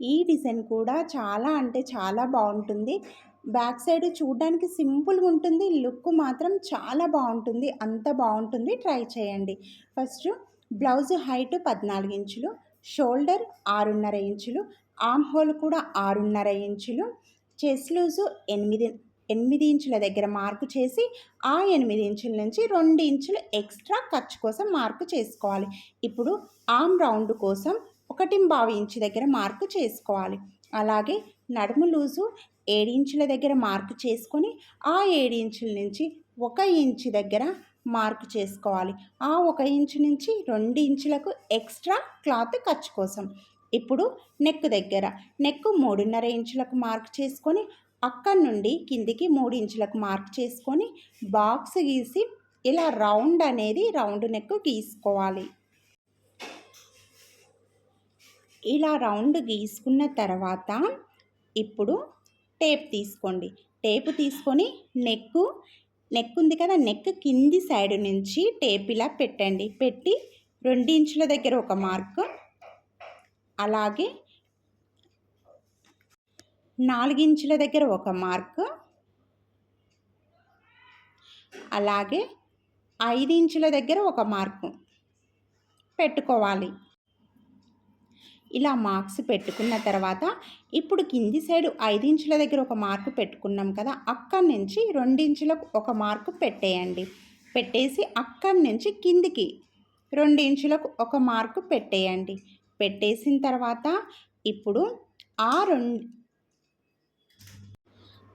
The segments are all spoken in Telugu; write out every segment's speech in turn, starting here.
ఈ డిజైన్ కూడా చాలా అంటే చాలా బాగుంటుంది. బ్యాక్ సైడ్ చూడడానికి సింపుల్గా ఉంటుంది. లుక్ మాత్రం చాలా బాగుంటుంది. అంత బాగుంటుంది. ట్రై చేయండి. ఫస్ట్ బ్లౌజ్ హైట్ పద్నాలుగు ఇంచులు షోల్డర్ ఆరున్నర ఇంచులు ఆమ్ హోల్ కూడా ఆరున్నర ఇంచులు చెస్ లూజు ఎనిమిది ఎనిమిది ఇంచుల దగ్గర మార్కు చేసి ఆ ఎనిమిది ఇంచుల నుంచి రెండు ఇంచులు ఎక్స్ట్రా ఖర్చు కోసం మార్కు చేసుకోవాలి. ఇప్పుడు ఆమ్ రౌండ్ కోసం ఒకటి బావి ఇంచు దగ్గర మార్కు చేసుకోవాలి. అలాగే నడుము లూజు ఏడు ఇంచుల దగ్గర మార్కు చేసుకొని ఆ ఏడు ఇంచుల నుంచి ఒక ఇంచు దగ్గర మార్కు చేసుకోవాలి. ఆ ఒక ఇంచు నుంచి రెండు ఇంచులకు ఎక్స్ట్రా క్లాత్ ఖర్చు కోసం. ఇప్పుడు నెక్ దగ్గర. నెక్ మూడున్నర ఇంచులకు మార్క్ చేసుకొని అక్కడి నుండి కిందికి మూడు ఇంచులకు మార్క్ చేసుకొని బాక్స్ గీసి ఇలా రౌండ్ అనేది రౌండ్ నెక్ గీసుకోవాలి. ఇలా రౌండ్ గీసుకున్న తర్వాత ఇప్పుడు టేప్ తీసుకోండి. టేపు తీసుకొని నెక్ నెక్ ఉంది కదా నెక్ కింది సైడ్ నుంచి టేప్ ఇలా పెట్టండి. పెట్టి రెండు ఇంచుల దగ్గర ఒక మార్క్ అలాగే నాలుగించుల దగ్గర ఒక మార్క్ అలాగే ఐదు ఇంచుల దగ్గర ఒక మార్కు పెట్టుకోవాలి. ఇలా మార్క్స్ పెట్టుకున్న తర్వాత ఇప్పుడు కింది సైడ్ ఐదించుల ఇంచుల దగ్గర ఒక మార్కు పెట్టుకున్నాం కదా అక్కడి నుంచి రెండించులకు ఒక మార్కు పెట్టేయండి. పెట్టేసి అక్కడి నుంచి కిందికి రెండించులకు ఒక మార్కు పెట్టేయండి. పెట్టేసిన తర్వాత ఇప్పుడు ఆ రెండు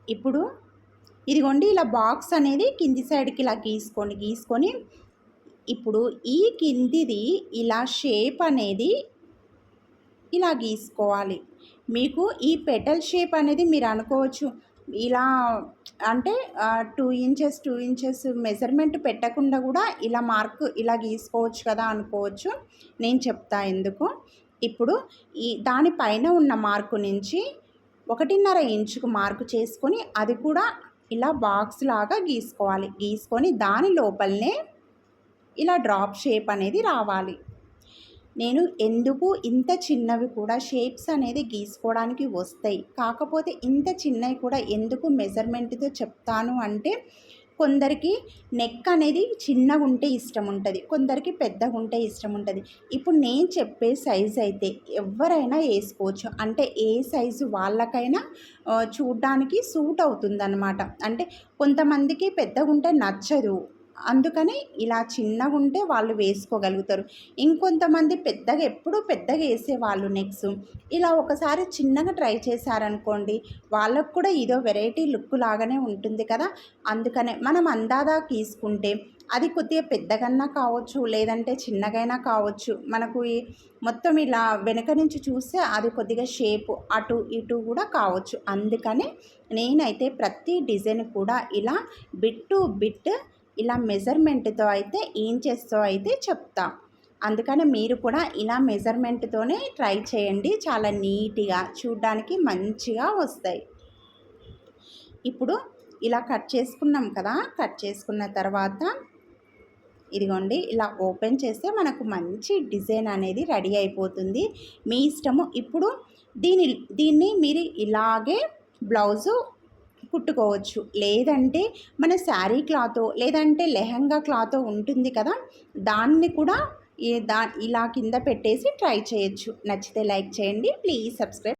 ఇప్పుడు ఇదిగోండి ఇలా బాక్స్ అనేది కింది సైడ్కి ఇలా గీసుకోండి గీసుకొని ఇప్పుడు ఈ కిందిది ఇలా షేప్ అనేది ఇలా గీసుకోవాలి. మీకు ఈ పెటల్ షేప్ అనేది మీరు అనుకోవచ్చు. ఇలా అంటే two inches two inches measurement పెట్టకుండా కూడా ఇలా మార్క్ ఇలా గీసుకోవచ్చు కదా అనుకోవచ్చు. నేను చెప్తా ఎందుకు? ఇప్పుడు ఈ దానిపైన ఉన్న మార్కు నుంచి ఒకటిన్నర ఇంచుకు మార్కు చేసుకొని అది కూడా ఇలా బాక్స్ లాగా గీసుకోవాలి. గీసుకొని దాని లోపలనే ఇలా డ్రాప్ షేప్ అనేది రావాలి. నేను ఎందుకు ఇంత చిన్నవి కూడా షేప్స్ అనేది గీసుకోవడానికి వస్తాయి? కాకపోతే ఇంత చిన్నవి కూడా ఎందుకు మెజర్మెంట్తో చెప్తాను అంటే కొందరికి నెక్ అనేది చిన్నగా ఉంటే ఇష్టం ఉంటుంది కొందరికి పెద్దగా ఉంటే ఇష్టం ఉంటుంది. ఇప్పుడు నేను చెప్పే సైజు అయితే ఎవరైనా వేసుకోవచ్చు. అంటే ఏ సైజు వాళ్ళకైనా చూడ్డానికి సూట్ అవుతుందన్నమాట. అంటే కొంతమందికి పెద్దగా ఉంటే నచ్చదు. అందుకని ఇలా చిన్నగా ఉంటే వాళ్ళు వేసుకోగలుగుతారు. ఇంకొంతమంది పెద్దగా ఎప్పుడూ పెద్దగా వేసేవాళ్ళు నెక్స్ట్. ఇలా ఒకసారి చిన్నగా ట్రై చేశారనుకోండి వాళ్ళకు కూడా ఇదో వెరైటీ లుక్ లాగానే ఉంటుంది కదా. అందుకనే మనం అందాదా తీసుకుంటే అది కొద్దిగా పెద్దగన్నా కావచ్చు లేదంటే చిన్నగైనా కావచ్చు మనకు మొత్తం ఇలా వెనక నుంచి చూస్తే అది కొద్దిగా షేప్ అటు ఇటు కూడా కావచ్చు. అందుకనే నేనైతే ప్రతి డిజైన్ కూడా ఇలా బిట్ టు బిట్ ఇలా మెజర్మెంట్తో అయితే ఏం చేస్తో అయితే చెప్తా. అందుకని మీరు కూడా ఇలా మెజర్మెంట్తోనే ట్రై చేయండి. చాలా నీట్గా చూడ్డానికి మంచిగా వస్తాయి. ఇప్పుడు ఇలా కట్ చేసుకున్నాం కదా కట్ చేసుకున్న తర్వాత ఇదిగోండి ఇలా ఓపెన్ చేస్తే మనకు మంచి డిజైన్ అనేది రెడీ అయిపోతుంది. మీ ఇష్టము. ఇప్పుడు దీని దీన్ని మీరు ఇలాగే బ్లౌజు కుట్టుకోవచ్చు. లేదంటే మన శారీ క్లాతో లేదంటే లెహంగా క్లాతో ఉంటుంది కదా దాన్ని కూడా దా ఇలా కింద పెట్టేసి ట్రై చేయొచ్చు. నచ్చితే లైక్ చేయండి. Please subscribe